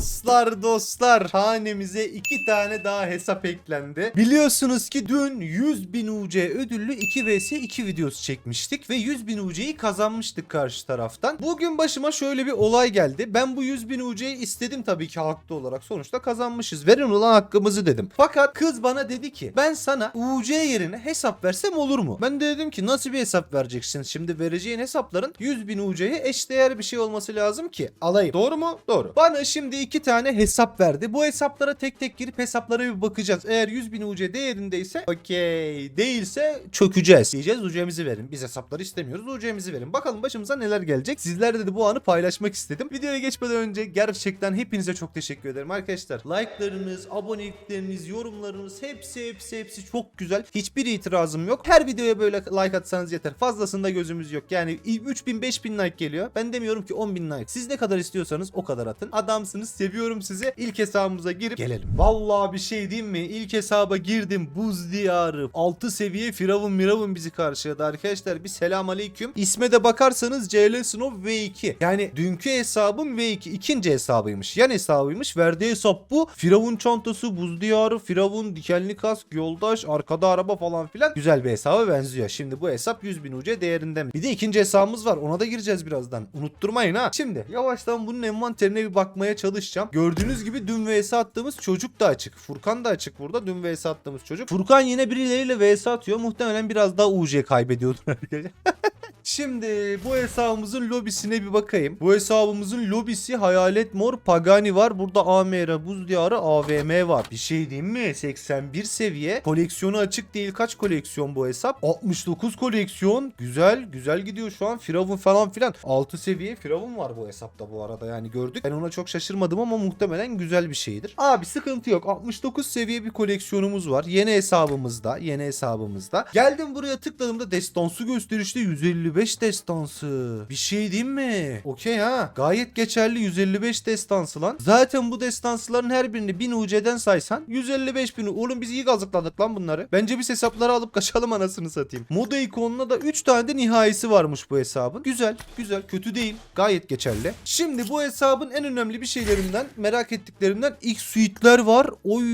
Dostlar dostlar hanemize iki tane daha hesap eklendi. Biliyorsunuz ki dün 100 bin UC ödüllü 2 vs 2 videosu çekmiştik ve 100 bin UC'yi kazanmıştık karşı taraftan. Bugün başıma şöyle bir olay geldi. Ben bu 100 bin UC'yi istedim tabii ki haklı olarak. Sonuçta kazanmışız. Verin ulan hakkımızı dedim. Fakat kız bana dedi ki ben sana UC yerine hesap versem olur mu? Ben de dedim ki nasıl bir hesap vereceksin? Şimdi vereceğin hesapların 100 bin UC'ye eşdeğer bir şey olması lazım ki alayım. Doğru mu? Doğru. Bana şimdi iki tane hesap verdi. Bu hesaplara tek tek girip hesaplara bir bakacağız. Eğer 100 bin UC değerindeyse okey. Değilse çökeceğiz. Diyeceğiz UC'mizi verin. Biz hesapları istemiyoruz. UC'mizi verin. Bakalım başımıza neler gelecek. Sizlerle de bu anı paylaşmak istedim. Videoya geçmeden önce gerçekten hepinize çok teşekkür ederim arkadaşlar. Like'larınız, abonelikleriniz, yorumlarınız hepsi hepsi hepsi çok güzel. Hiçbir itirazım yok. Her videoya böyle like atsanız yeter. Fazlasında gözümüz yok. Yani 3000 5000 like geliyor. Ben demiyorum ki 10.000 like. Siz ne kadar istiyorsanız o kadar atın. Adamsınız. Seviyorum sizi. İlk hesabımıza girip gelelim. Vallahi bir şey diyeyim mi? İlk hesaba girdim. Buz diyarı. 6 seviye Firavun Miravun bizi karşıladı arkadaşlar. Bir selam aleyküm. İsme de bakarsanız CL Snow V2. Yani dünkü hesabım V2. ikinci hesabıymış. Yan hesabıymış. Verdiği hesap bu. Firavun çantası, buz diyarı, Firavun, dikenli kask, yoldaş, arkada araba falan filan. Güzel bir hesaba benziyor. Şimdi bu hesap 100 bin UC değerinde mi? Bir de ikinci hesabımız var. Ona da gireceğiz birazdan. Unutturmayın ha. Şimdi yavaştan bunun envanterine bir bakmaya çalışacağım. Gördüğünüz gibi dün vs attığımız çocuk da açık. Furkan da açık burada. Dün vs attığımız çocuk. Furkan yine birileriyle vs atıyor. Muhtemelen biraz daha UC kaybediyordur. Şimdi bu hesabımızın lobisine bir bakayım. Bu hesabımızın lobisi Hayalet Mor Pagani var. Burada AMR Buz Diyarı AVM var. Bir şey diyeyim mi? 81 seviye. Koleksiyonu açık değil. Kaç koleksiyon bu hesap? 69 koleksiyon. Güzel. Güzel gidiyor şu an. Firavun falan filan. 6 seviye Firavun var bu hesapta bu arada. Yani gördük. Ben ona çok şaşırmadım ama muhtemelen güzel bir şeydir. Abi sıkıntı yok. 69 seviye bir koleksiyonumuz var. Yeni hesabımızda. Yeni hesabımızda. Geldim buraya tıkladığımda destansı gösterişte 155 destansı. Bir şey diyeyim mi? Okey ha. Gayet geçerli 155 destansı lan. Zaten bu destansıların her birini 1000 UC'den saysan 155 bin. Oğlum biz iyi kazıkladık lan bunları. Bence biz hesapları alıp kaçalım anasını satayım. Moda ikonuna da 3 tane de nihayesi varmış bu hesabın. Güzel, güzel. Kötü değil. Gayet geçerli. Şimdi bu hesabın en önemli bir şeylerinden, merak ettiklerimden X suite'ler var. Oy!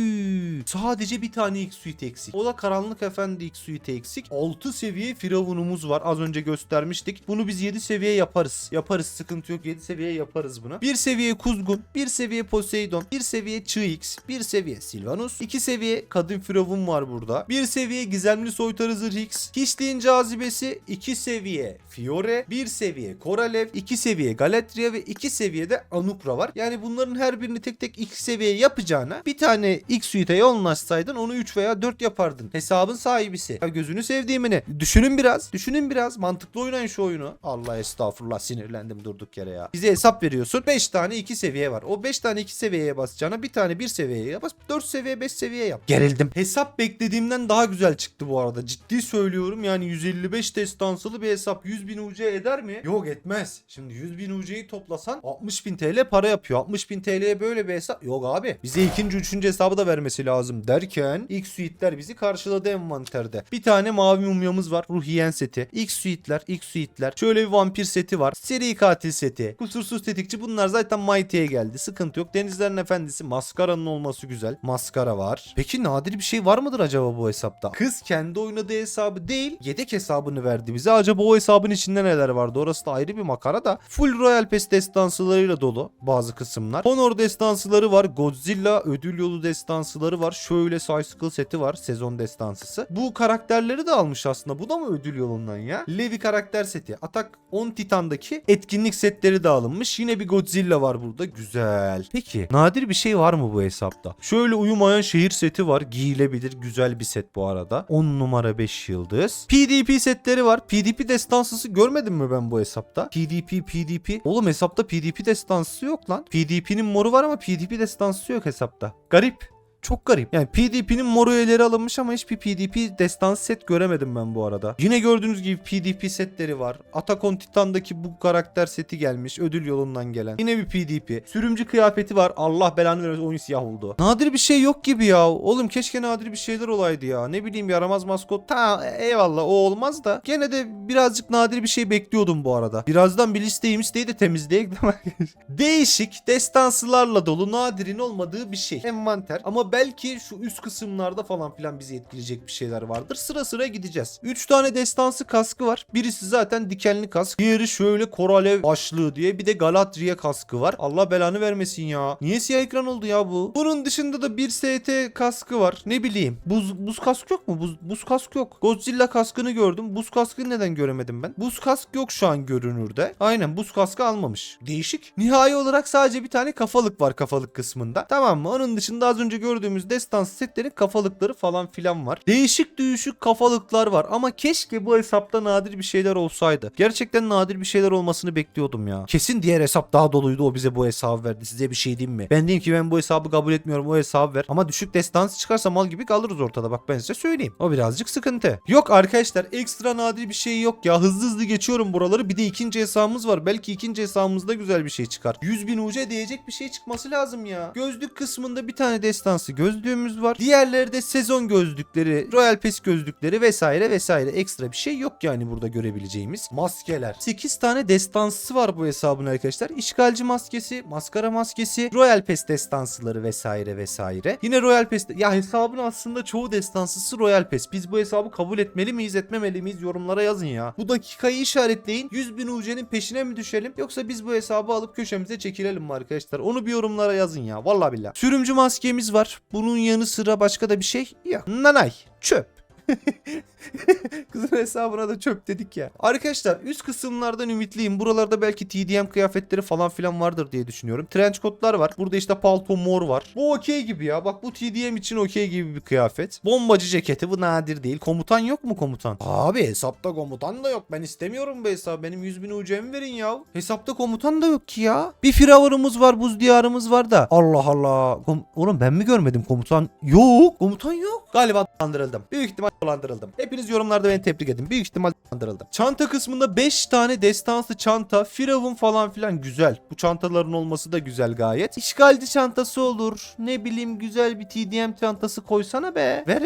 Sadece bir tane X suite eksik. O da Karanlık Efendi X suite eksik. 6 seviye firavunumuz var. Az önce göstermiştik. Bunu biz 7 seviye yaparız. Yaparız. Sıkıntı yok. 7 seviye yaparız bunu. 1 seviye Kuzgun, 1 seviye Poseidon, 1 seviye Çığ X, 1 seviye Silvanus, 2 seviye Kadın Firavun var burada. 1 seviye Gizemli Soytarı Zırh X, Hiçliğin Cazibesi, 2 seviye Fiore, 1 seviye Koralev, 2 seviye Galatria ve 2 seviyede Anupra var. Yani bunların her birini tek tek X seviye yapacağına bir tane X suite'e yoğunlaşsaydın onu 3 veya 4 yapardın. Hesabın sahibisi. Ya gözünü sevdiğimini. Düşünün biraz. Düşünün biraz. Mantıklı oynayın şu oyunu. Allah estağfurullah sinirlendim durduk yere ya. Bize hesap veriyorsun. 5 tane 2 seviye var. O 5 tane 2 seviyeye basacağına bir tane 1 seviyeye bas. 4 seviye 5 seviye yap. Gerildim. Hesap beklediğimden daha güzel çıktı bu arada. Ciddi söylüyorum yani 155 destansılı bir hesap 100 bin UC eder mi? Yok etmez. Şimdi 100 bin UC'yi toplasan 60 bin TL para yapıyor. 60 bin TL'ye böyle bir hesap yok abi. Bize ikinci üçüncü hesabı da vermesi lazım derken X suite'ler bizi karşıladı envanterde. Bir tane mavi mumyamız var. Ruhiyen seti. X suite'ler, X suite'ler. Şöyle bir vampir seti var. Seri katil seti. Kusursuz tetikçi bunlar zaten Mighty'ye geldi. Sıkıntı yok. Denizlerin Efendisi maskaranın olması güzel. Maskara var. Peki nadir bir şey var mıdır acaba bu hesapta? Kız kendi oynadığı hesabı değil yedek hesabını verdi bize. Acaba o hesabın içinde neler vardı? Orası da ayrı bir makara da. Full Royal Pass destansılarıyla dolu bazı kısımlar. Honor destansıları var. Godzilla ödül yolu destansıları var. Şöyle Cycle seti var. Sezon destansısı. Bu karakterleri de almış aslında. Bu da mı ödül yolundan ya? Levi karakter seti. Atak 10 Titan'daki etkinlik setleri de alınmış. Yine bir Godzilla var burada. Güzel. Peki nadir bir şey var mı bu hesapta? Şöyle uyumayan şehir seti var. Giyilebilir. Güzel bir set bu arada. 10 numara 5 yıldız. PDP setleri var. PDP destansısı görmedim mi ben bu hesapta? PDP PDP. Oğlum hesapta PDP destansısı yok lan. PDP'nin moru var ama PDP destansısı yok hesapta. Garip. Çok garip. Yani PDP'nin mor üyeleri alınmış ama hiçbir PDP destansı set göremedim ben bu arada. Yine gördüğünüz gibi PDP setleri var. Attack on Titan'daki bu karakter seti gelmiş. Ödül yolundan gelen. Yine bir PDP. Sürümcü kıyafeti var. Allah belanı vermesin oyun siyah oldu. Nadir bir şey yok gibi ya. Oğlum keşke nadir bir şeyler olaydı ya. Ne bileyim yaramaz maskot. Ta eyvallah o olmaz da. Gene de birazcık nadir bir şey bekliyordum bu arada. Birazdan bir listeyi listeyi de temizleyek? Değişik destansılarla dolu nadirin olmadığı bir şey. Envanter. Ama belki şu üst kısımlarda falan filan bizi etkileyecek bir şeyler vardır. Sıra sıra gideceğiz. 3 tane destansı kaskı var. Birisi zaten dikenli kask. Diğeri şöyle koralev başlığı diye. Bir de Galadriel kaskı var. Allah belanı vermesin ya. Niye siyah ekran oldu ya bu? Bunun dışında da bir ST kaskı var. Ne bileyim. Buz, buz kask yok mu? Buz, buz kask yok. Godzilla kaskını gördüm. Buz kaskı neden göremedim ben? Buz kask yok şu an görünürde. Aynen buz kaskı almamış. Değişik. Nihai olarak sadece bir tane kafalık var kafalık kısmında. Tamam mı? Onun dışında az önce gördüğümüz destans setlerin kafalıkları falan filan var. Değişik düşük kafalıklar var ama keşke bu hesapta nadir bir şeyler olsaydı. Gerçekten nadir bir şeyler olmasını bekliyordum ya. Kesin diğer hesap daha doluydu o bize bu hesabı verdi. Size bir şey diyeyim mi? Ben diyeyim ki ben bu hesabı kabul etmiyorum o hesabı ver. Ama düşük destans çıkarsa mal gibi kalırız ortada bak ben size söyleyeyim. O birazcık sıkıntı. Yok arkadaşlar ekstra nadir bir şey yok ya. Hızlı hızlı geçiyorum buraları. Bir de ikinci hesabımız var. Belki ikinci hesabımızda güzel bir şey çıkar. 100 bin UC diyecek bir şey çıkması lazım ya. Gözlük kısmında bir tane destansı gözlüğümüz var. Diğerleri de sezon gözlükleri, Royal Pass gözlükleri vesaire vesaire. Ekstra bir şey yok yani burada görebileceğimiz. Maskeler. 8 tane destansı var bu hesabın arkadaşlar. İşgalci maskesi, maskara maskesi, Royal Pass destansıları vesaire vesaire. Yine Royal Pass ya hesabın aslında çoğu destansısı Royal Pass. Biz bu hesabı kabul etmeli miyiz, etmemeli miyiz yorumlara yazın ya. Bu dakikayı işaretleyin. 100 bin UC'nin peşine mi düşelim yoksa biz bu hesabı alıp köşemize çekilelim mi arkadaşlar? Onu bir yorumlara yazın ya. Vallahi billah. Sürümcü maskemiz var. Bunun yanı sıra başka da bir şey yok. Nanay. Çöp. Kızın hesabına da çöp dedik ya. Arkadaşlar üst kısımlardan ümitliyim. Buralarda belki TDM kıyafetleri falan filan vardır diye düşünüyorum. Trench coatlar var. Burada işte palto mor var. Bu okey gibi ya. Bak bu TDM için okey gibi bir kıyafet. Bombacı ceketi bu nadir değil. Komutan yok mu komutan? Abi hesapta komutan da yok. Ben istemiyorum bu hesabı. Benim 100 bin UC'mi verin ya. Hesapta komutan da yok ki ya. Bir firavunumuz var. Buz diyarımız var da. Allah Allah. Kom- Oğlum ben mi görmedim komutan? Yok. Komutan yok. Galiba dolandırıldım. Büyük ihtimal dolandırıldım. Hepiniz yorumlarda beni tebrik edin. Büyük ihtimal dolandırıldım. Çanta kısmında 5 tane destansı çanta, firavun falan filan güzel. Bu çantaların olması da güzel gayet. İşgalci çantası olur. Ne bileyim güzel bir TDM çantası koysana be. Ver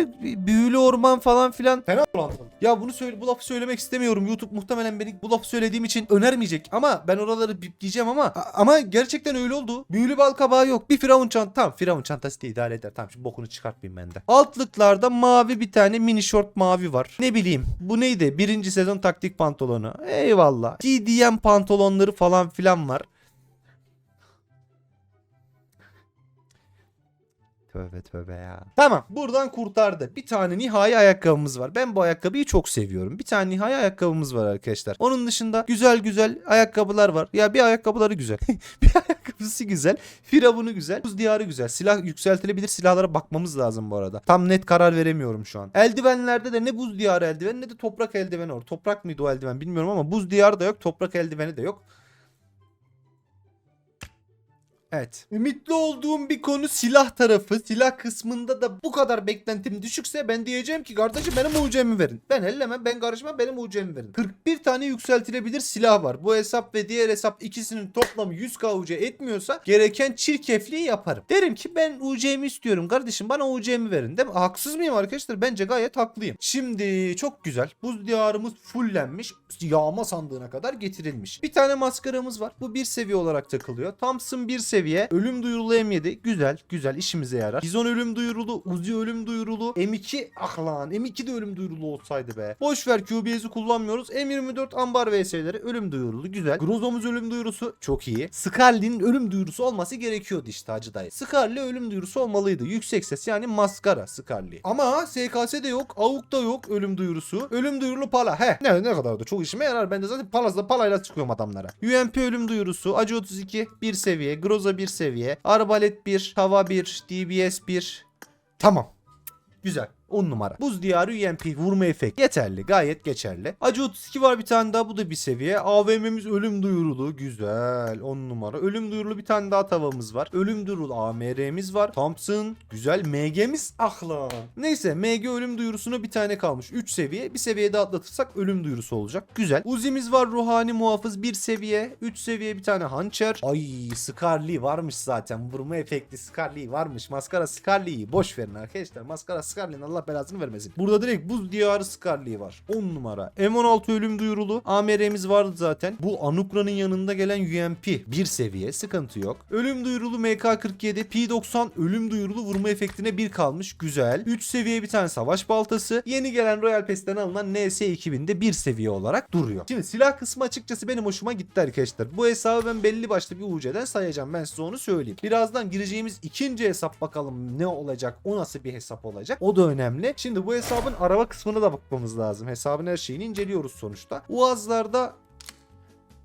büyülü orman falan filan. Fena dolandırıldım. Ya bunu söyle bu lafı söylemek istemiyorum. YouTube muhtemelen beni bu lafı söylediğim için önermeyecek. Ama ben oraları bipleyeceğim ama ama gerçekten öyle oldu. Büyülü bal kabağı yok. Bir firavun çanta. Tamam firavun çantası da idare eder. Tamam şimdi bokunu çıkartmayayım ben de. Altlıklarda mavi bir tane mini short mavi var. Ne bileyim bu neydi? Birinci sezon taktik pantolonu. Eyvallah. TDM pantolonları falan filan var. Tövbe tövbe ya. Tamam buradan kurtardı. Bir tane nihai ayakkabımız var. Ben bu ayakkabıyı çok seviyorum. Bir tane nihai ayakkabımız var arkadaşlar. Onun dışında güzel güzel ayakkabılar var. Ya bir ayakkabıları güzel. bir ayakkabısı güzel. Firavunu güzel. Buz diyarı güzel. Silah yükseltilebilir silahlara bakmamız lazım bu arada. Tam net karar veremiyorum şu an. Eldivenlerde de ne buz diyarı eldiveni ne de toprak eldiveni var. Toprak mıydı o eldiven bilmiyorum ama buz diyarı da yok. Toprak eldiveni de yok. Evet. Ümitli olduğum bir konu silah tarafı. Silah kısmında da bu kadar beklentim düşükse ben diyeceğim ki kardeşim benim UC'mi verin. Ben ellemem ben karışmam benim UC'mi verin. 41 tane yükseltilebilir silah var. Bu hesap ve diğer hesap ikisinin toplamı 100k UC etmiyorsa gereken çirkefliği yaparım. Derim ki ben UC'mi istiyorum kardeşim bana UC'mi verin. Değil mi? Haksız mıyım arkadaşlar? Bence gayet haklıyım. Şimdi çok güzel. Buz diyarımız fullenmiş. Yağma sandığına kadar getirilmiş. Bir tane maskaramız var. Bu bir seviye olarak takılıyor. Thompson bir seviye. Ölüm duyurulu M7. Güzel. Güzel. işimize yarar. Bizon ölüm duyurulu. Uzi ölüm duyurulu. M2 ah lan. M2 de ölüm duyurulu olsaydı be. Boş ver QBS'i kullanmıyoruz. M24 ambar VS'leri ölüm duyurulu. Güzel. Grozomuz ölüm duyurusu çok iyi. Scarlet'in ölüm duyurusu olması gerekiyordu işte Hacı dayı. Scarlet ölüm duyurusu olmalıydı. Yüksek ses yani maskara Scarlet. Ama SKS'de yok. AUK'ta yok ölüm duyurusu. Ölüm duyurulu pala. He. Ne, ne kadar da çok işime yarar. Ben de zaten palazla palayla çıkıyorum adamlara. UMP ölüm duyurusu. Acı 32 bir seviye. Groza bir seviye. Arbalet 1. Hava 1. DBS 1. Tamam. Güzel. 10 numara. Buz diyarı UMP vurma efekt. Yeterli. Gayet geçerli. Acı 32 var bir tane daha. Bu da bir seviye. AVM'miz ölüm duyurulu. Güzel. 10 numara. Ölüm duyurulu bir tane daha tavamız var. Ölüm duyurulu AMR'miz var. Thompson. Güzel. MG'miz ah lan. Neyse MG ölüm duyurusuna bir tane kalmış. 3 seviye. Bir seviye daha atlatırsak ölüm duyurusu olacak. Güzel. Uzi'miz var. Ruhani muhafız 1 seviye. 3 seviye bir tane hançer. Ay Scarly varmış zaten. Vurma efekti Scarly varmış. Maskara Scarly'yi boş verin arkadaşlar. Maskara Scarly'nin Allah belasını vermesin. Burada direkt buz diyarı Scarly var. 10 numara. M16 ölüm duyurulu. AMR'miz vardı zaten. Bu Anukra'nın yanında gelen UMP. 1 seviye. Sıkıntı yok. Ölüm duyurulu MK47. P90 ölüm duyurulu vurma efektine 1 kalmış. Güzel. 3 seviye bir tane savaş baltası. Yeni gelen Royal Pass'ten alınan NS2000'de 1 seviye olarak duruyor. Şimdi silah kısmı açıkçası benim hoşuma gitti arkadaşlar. Bu hesabı ben belli başlı bir UC'den sayacağım. Ben size onu söyleyeyim. Birazdan gireceğimiz ikinci hesap bakalım ne olacak? O nasıl bir hesap olacak? O da önemli. Şimdi bu hesabın araba kısmına da bakmamız lazım. Hesabın her şeyini inceliyoruz sonuçta. Uazlarda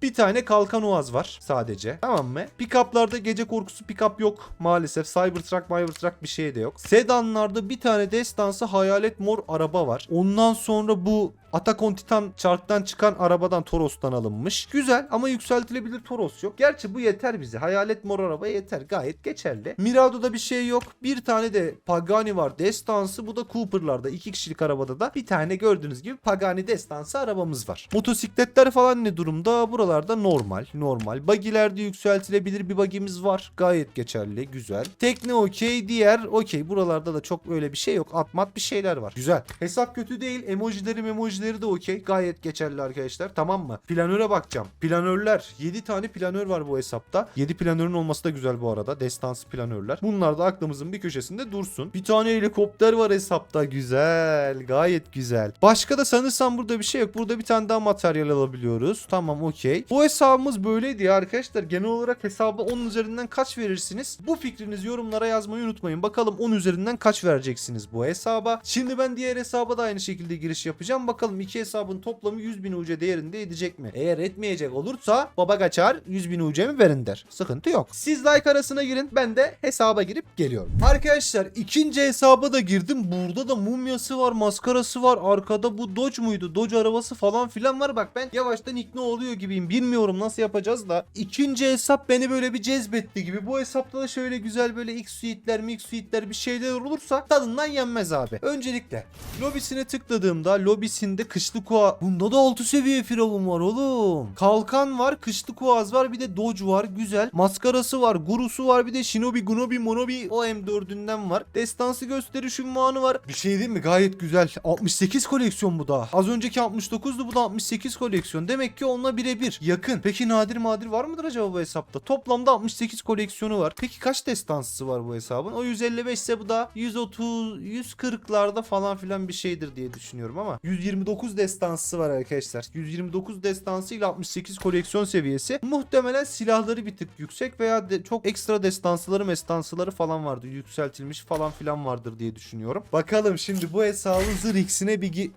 bir tane kalkan uaz var sadece. Tamam mı? Pickup'larda gece korkusu pick-up yok maalesef. Cybertruck, Cybertruck bir şey de yok. Sedanlarda bir tane destansı hayalet mor araba var. Ondan sonra bu Attack Titan çarktan çıkan arabadan Toros'tan alınmış. Güzel ama yükseltilebilir Toros yok. Gerçi bu yeter bize. Hayalet mor araba yeter. Gayet geçerli. Mirado'da bir şey yok. Bir tane de Pagani var. Destansı. Bu da Cooper'larda. iki kişilik arabada da bir tane gördüğünüz gibi Pagani destansı arabamız var. Motosikletler falan ne durumda? Buralarda normal. Normal. Bagilerde yükseltilebilir bir bagimiz var. Gayet geçerli. Güzel. Tekne okey. Diğer okey. Buralarda da çok öyle bir şey yok. Atmat bir şeyler var. Güzel. Hesap kötü değil. Emojileri emojileri de okey. Gayet geçerli arkadaşlar. Tamam mı? Planöre bakacağım. Planörler. 7 tane planör var bu hesapta. 7 planörün olması da güzel bu arada. Destansı planörler. Bunlar da aklımızın bir köşesinde dursun. Bir tane helikopter var hesapta. Güzel. Gayet güzel. Başka da sanırsam burada bir şey yok. Burada bir tane daha materyal alabiliyoruz. Tamam okey. Bu hesabımız böyleydi ya arkadaşlar. Genel olarak hesabı 10 üzerinden kaç verirsiniz? Bu fikrinizi yorumlara yazmayı unutmayın. Bakalım 10 üzerinden kaç vereceksiniz bu hesaba. Şimdi ben diğer hesaba da aynı şekilde giriş yapacağım. Bakalım iki hesabın toplamı 100 bin UC değerinde edecek mi? Eğer etmeyecek olursa baba kaçar 100 bin UC mi verin der. Sıkıntı yok. Siz like arasına girin. Ben de hesaba girip geliyorum. Arkadaşlar ikinci hesaba da girdim. Burada da mumyası var, maskarası var. Arkada bu Dodge muydu? Dodge arabası falan filan var. Bak ben yavaştan ikna oluyor gibiyim. Bilmiyorum nasıl yapacağız da. İkinci hesap beni böyle bir cezbetti gibi. Bu hesapta da şöyle güzel böyle X suite'ler, mix suite'ler bir şeyler olursa tadından yenmez abi. Öncelikle lobisine tıkladığımda lobisinde kışlı kuğa. Bunda da 6 seviye firavun var oğlum. Kalkan var, kışlı kuaz var, bir de Dodge var. Güzel. Maskarası var, gurusu var, bir de Shinobi, Gunobi, Monobi o M4'ünden var. Destansı gösteriş ünvanı var. Bir şey değil mi? Gayet güzel. 68 koleksiyon bu da. Az önceki 69'du bu da 68 koleksiyon. Demek ki onunla birebir. Yakın. Peki nadir madir var mıdır acaba bu hesapta? Toplamda 68 koleksiyonu var. Peki kaç destansısı var bu hesabın? O 155 ise bu da 130, 140'larda falan filan bir şeydir diye düşünüyorum ama 129 destansı var arkadaşlar. 129 destansı ile 68 koleksiyon seviyesi. Muhtemelen silahları bir tık yüksek veya de çok ekstra destansıları mestansıları falan vardır. Yükseltilmiş falan filan vardır diye düşünüyorum. Bakalım şimdi bu hesabın zırh bir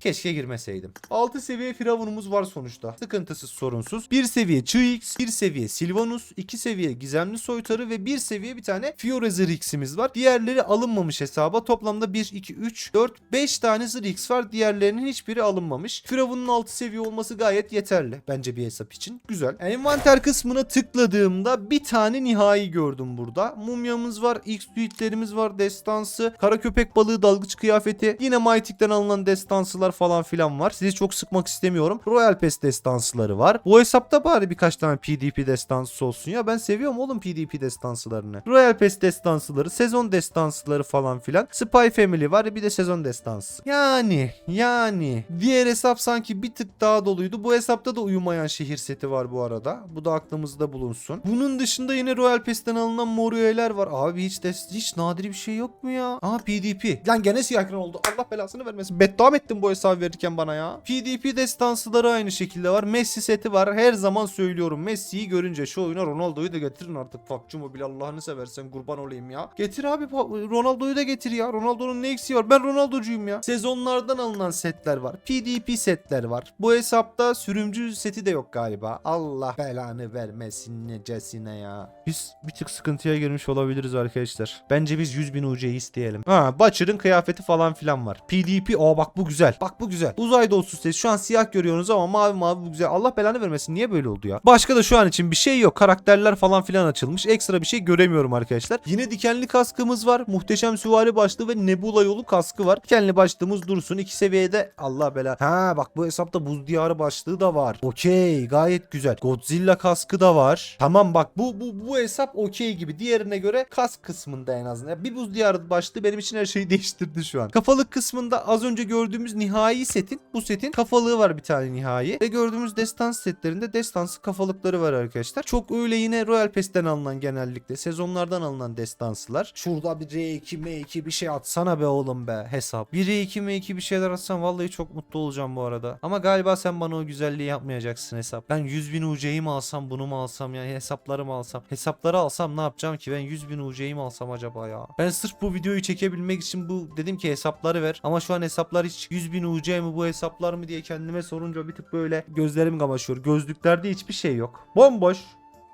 Keşke girmeseydim. 6 seviye firavunumuz var sonuçta. Sıkıntısız sorunsuz. 1 seviye Çığ-X, 1 seviye Silvanus, 2 seviye Gizemli Soytarı ve 1 seviye bir tane Fiore Zırh X'imiz var. Diğerleri alınmamış hesaba. Toplamda 1, 2, 3, 4, 5 tane Zırh X var. Diğerlerinin hiçbiri alınmamış. Firavunun 6 seviye olması gayet yeterli. Bence bir hesap için. Güzel. Envanter kısmına tıkladığımda bir tane nihai gördüm burada. Mumyamız var, X suitlerimiz var, destansı, kara köpek balığı dalgıç kıyafeti. Yine Mytik'ten alınan destansılar falan filan var. Sizi çok sıkmak istemiyorum. Royal Pass destansıları var. Bu hesapta bari birkaç tane PDP destansı olsun ya. Ben seviyorum oğlum PDP destansılarını. Royal Pass destansıları, sezon destansıları falan filan. Spy Family var bir de sezon destansı. Yani yani diğer hesap sanki bir tık daha doluydu. Bu hesapta da uyumayan şehir seti var bu arada. Bu da aklımızda bulunsun. Bunun dışında yine Royal Pass'ten alınan mor üyeler var. Abi hiç de hiç nadir bir şey yok mu ya? Aa PDP. Lan gene siyah ekran oldu. Allah belasını vermesin. Beddua mı ettin bu hesabı verirken bana ya? PDP destansıları aynı şekilde var. Messi seti var. Her zaman söylüyorum. Messi'yi görünce şu oyuna Ronaldo'yu da getirin artık. PUBG Mobile Allah'ını seversen kurban olayım ya. Getir abi Ronaldo'yu da getir ya. Ronaldo'nun ne eksiği var? Ben Ronaldo'cuyum ya. Sezonlardan alınan setler var. PDP setler var. Bu hesapta sürümcü seti de yok galiba. Allah belanı vermesin necesine ya. Biz bir tık sıkıntıya girmiş olabiliriz arkadaşlar. Bence biz 100 bin UC'yi isteyelim. Ha Butcher'ın kıyafeti falan filan var. PDP aa bak bu güzel. Bak bu güzel. Uzay dolusu ses. Şu an siyah görüyorsunuz ama mavi mavi bu güzel. Allah belanı vermesin. Niye böyle oldu ya? Başka da şu an için bir şey yok. Karakterler falan filan açılmış. Ekstra bir şey göremiyorum arkadaşlar. Yine dikenli kaskımız var. Muhteşem süvari başlığı ve Nebula yolu kaskı var. Dikenli başlığımız dursun. iki seviyede Allah bela. Ha bak bu hesapta buz diyarı başlığı da var. Okey gayet güzel. Godzilla kaskı da var. Tamam bak bu bu bu hesap okey gibi. Diğerine göre kask kısmında en azından. Bir buz diyarı başlığı benim için her şeyi değiştirdi şu an. Kafalık kısmında az önce gördüğümüz nihai setin bu setin kafalığı var bir tane nihai. Ve gördüğümüz destans setlerinde destansı kafalıkları var arkadaşlar. Çok öyle yine Royal Pass'ten alınan genellikle sezonlardan alınan destansılar. Şurada bir R2 M2 bir şey atsana be oğlum be hesap. Bir R2 M2 bir şeyler atsan vallahi çok mutlu olacağım bu arada. Ama galiba sen bana o güzelliği yapmayacaksın hesap. Ben 100 bin UC'yi mi alsam bunu mu alsam yani hesapları mı alsam. Hesapları alsam ne yapacağım ki ben 100 bin UC'yi mi alsam acaba ya. Ben sırf bu videoyu çekebilmek için bu dedim ki hesapları ver. Ama şu an hesaplar hiç 100 bin UC mi bu hesaplar mı diye kendime sorunca bir tık böyle gözlerim kamaşıyor. Gözlüklerde hiçbir şey yok. Bomboş.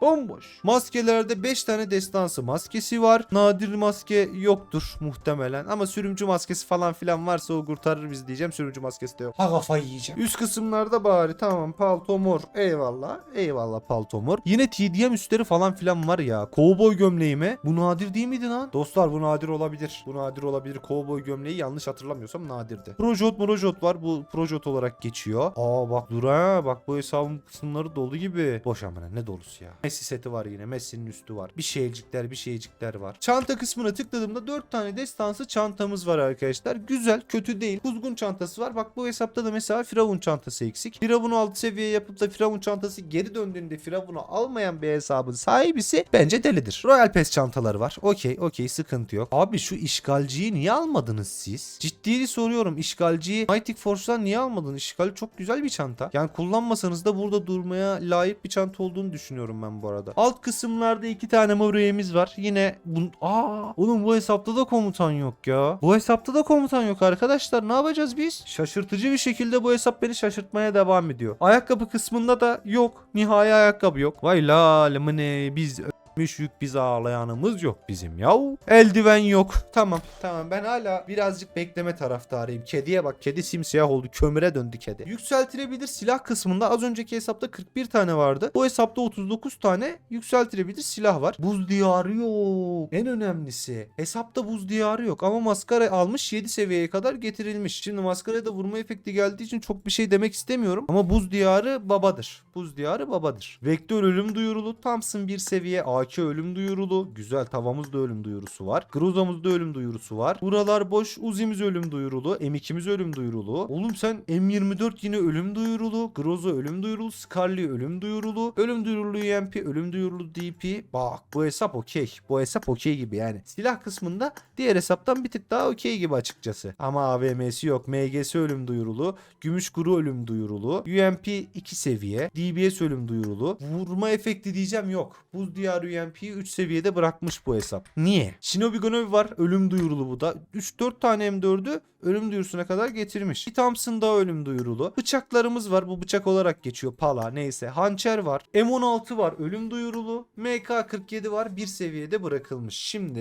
Bomboş. Maskelerde 5 tane destansı maskesi var. Nadir maske yoktur muhtemelen. Ama sürümcü maskesi falan filan varsa o kurtarır biz diyeceğim. Sürümcü maskesi de yok. Ha kafayı yiyeceğim. Üst kısımlarda bari tamam palto mor. Eyvallah. Eyvallah palto mor. Yine TDM üstleri falan filan var ya. Kovboy gömleği mi? Bu nadir değil miydi lan? Dostlar bu nadir olabilir. Bu nadir olabilir. Kovboy gömleği yanlış hatırlamıyorsam nadirdi. Projot Projot var. Bu Projot olarak geçiyor. Aa bak dur ha. Bak bu hesabın kısımları dolu gibi. Boş amına ne dolusu ya. Messi seti var yine. Messi'nin üstü var. Bir şeycikler bir şeycikler var. Çanta kısmına tıkladığımda 4 tane destansı çantamız var arkadaşlar. Güzel kötü değil. Kuzgun çantası var. Bak bu hesapta da mesela Firavun çantası eksik. Firavun'u 6 seviye yapıp da Firavun çantası geri döndüğünde Firavun'u almayan bir hesabın sahibisi bence delidir. Royal Pass çantaları var. Okey okey sıkıntı yok. Abi şu işgalciyi niye almadınız siz? Ciddi soruyorum. İşgalciyi Mighty Force'dan niye almadınız? İşgal çok güzel bir çanta. Yani kullanmasanız da burada durmaya layık bir çanta olduğunu düşünüyorum ben bu arada. Alt kısımlarda iki tane Moriye'miz var. Yine bu... Aa, oğlum bu hesapta da komutan yok ya. Bu hesapta da komutan yok arkadaşlar. Ne yapacağız biz? Şaşırtıcı bir şekilde bu hesap beni şaşırtmaya devam ediyor. Ayakkabı kısmında da yok. Nihai ayakkabı yok. Vay la lemine biz Ölmüş yük bizi ağlayanımız yok bizim yav. Eldiven yok. Tamam tamam ben hala birazcık bekleme taraftarıyım. Kediye bak kedi simsiyah oldu kömüre döndü kedi. Yükseltilebilir silah kısmında az önceki hesapta 41 tane vardı. Bu hesapta 39 tane yükseltilebilir silah var. Buz diyarı yok. En önemlisi hesapta buz diyarı yok ama maskara almış 7 seviyeye kadar getirilmiş. Şimdi maskaraya da vurma efekti geldiği için çok bir şey demek istemiyorum. Ama buz diyarı babadır. Buz diyarı babadır. Vektör ölüm duyurulu. Thompson bir seviye. AK ölüm duyurulu. Güzel tavamızda ölüm duyurusu var. Groza'mızda ölüm duyurusu var. Buralar boş. Uzi'miz ölüm duyurulu. M2'miz ölüm duyurulu. Oğlum sen M24 yine ölüm duyurulu. Groza ölüm duyurulu. Scarly ölüm duyurulu. Ölüm duyurulu UMP. Ölüm duyurulu DP. Bak bu hesap okey. Bu hesap okey gibi yani. Silah kısmında diğer hesaptan bir tık daha okey gibi açıkçası. Ama AVM'si yok. MGS ölüm duyurulu. Gümüş kuru ölüm duyurulu. UMP 2 seviye. DBS ölüm duyurulu. Vurma efekti diyeceğim yok. Buz diyar UMP'yi 3 seviyede bırakmış bu hesap. Niye? Shinobi Gonobi var. Ölüm duyurulu bu da. 3-4 tane M4'ü ölüm duyurusuna kadar getirmiş. Bir Thompson daha ölüm duyurulu. Bıçaklarımız var. Bu bıçak olarak geçiyor. Pala neyse. Hançer var. M16 var. Ölüm duyurulu. MK47 var. Bir seviyede bırakılmış. Şimdi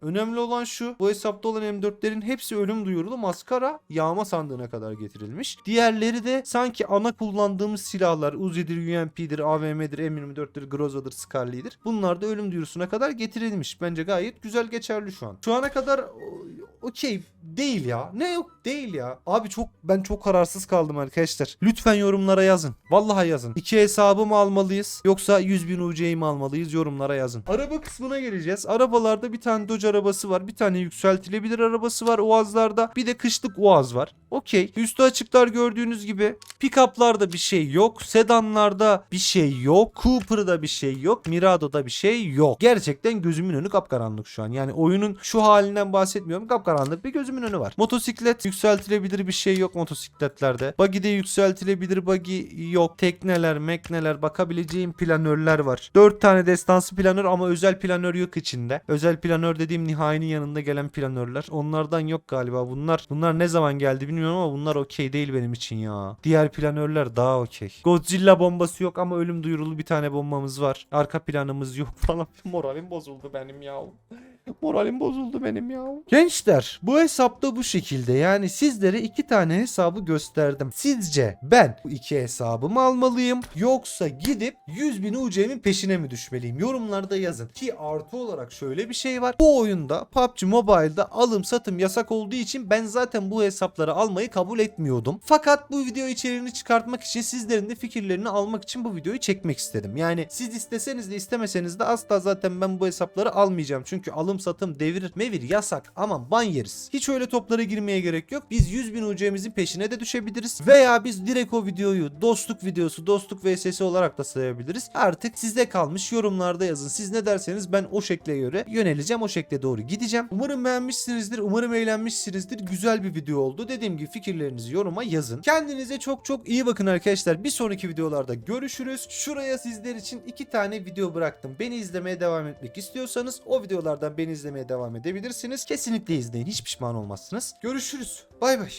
önemli olan şu. Bu hesapta olan M4'lerin hepsi ölüm duyurulu. Maskara yağma sandığına kadar getirilmiş. Diğerleri de sanki ana kullandığımız silahlar Uzi'dir, UMP'dir, AVM'dir, M24'tür, Groza'dır, Scarly'dir. Bunlar da ölüm duyurusuna kadar getirilmiş. Bence gayet güzel geçerli şu an. Şu ana kadar okey değil ya. Ne yok değil ya. Abi çok ben çok kararsız kaldım arkadaşlar. Lütfen yorumlara yazın. Vallahi yazın. İki hesabı mı almalıyız yoksa 100 bin UC'yi mi almalıyız yorumlara yazın. Araba kısmına geleceğiz. Arabalarda bir tane Dodge arabası var. Bir tane yükseltilebilir arabası var Uaz'larda. Bir de kışlık Uaz var. Okey. Üstü açıklar gördüğünüz gibi. Pickup'larda bir şey yok. Sedanlarda bir şey yok. Cooper'da bir şey yok. Mirado'da bir şey yok. Gerçekten gözümün önü kapkaranlık şu an. Yani oyunun şu halinden bahsetmiyorum. Kapkaranlık bir gözümün önü var. Motosiklet yükseltilebilir bir şey yok motosikletlerde. Buggy de yükseltilebilir buggy yok. Tekneler, mekneler bakabileceğim planörler var. 4 tane destansı planör ama özel planör yok içinde. Özel planör dediğim nihayinin yanında gelen planörler. Onlardan yok galiba. Bunlar bunlar ne zaman geldi bilmiyorum ama bunlar okey değil benim için ya. Diğer planörler daha okey. Godzilla bombası yok ama ölüm duyurulu bir tane bombamız var. Arka planımız yok falan. Moralim bozuldu benim ya. Moralim bozuldu benim ya. Gençler bu hesapta bu şekilde yani sizlere iki tane hesabı gösterdim. Sizce ben bu iki hesabımı almalıyım yoksa gidip 100 bin UC'min peşine mi düşmeliyim? Yorumlarda yazın. Ki artı olarak şöyle bir şey var. Bu oyunda PUBG Mobile'da alım satım yasak olduğu için ben zaten bu hesapları almayı kabul etmiyordum. Fakat bu video içeriğini çıkartmak için sizlerin de fikirlerini almak için bu videoyu çekmek istedim. Yani siz isteseniz de istemeseniz de asla zaten ben bu hesapları almayacağım. Çünkü alım satım devir mevir yasak. Aman ban yeriz. Hiç öyle toplara girmeye gerek yok. Biz 100 bin UC'mizin peşine de düşebiliriz. Veya biz direkt o videoyu dostluk videosu, dostluk vs olarak da sayabiliriz. Artık size kalmış yorumlarda yazın. Siz ne derseniz ben o şekle göre yöneleceğim. O şekle doğru gideceğim. Umarım beğenmişsinizdir. Umarım eğlenmişsinizdir. Güzel bir video oldu. Dediğim gibi fikirlerinizi yoruma yazın. Kendinize çok çok iyi bakın arkadaşlar. Bir sonraki videolarda görüşürüz. Şuraya sizler için iki tane video bıraktım. Beni izlemeye devam etmek istiyorsanız o videolardan beni izlemeye devam edebilirsiniz. Kesinlikle izleyin. Hiç pişman olmazsınız. Görüşürüz. Bay bay.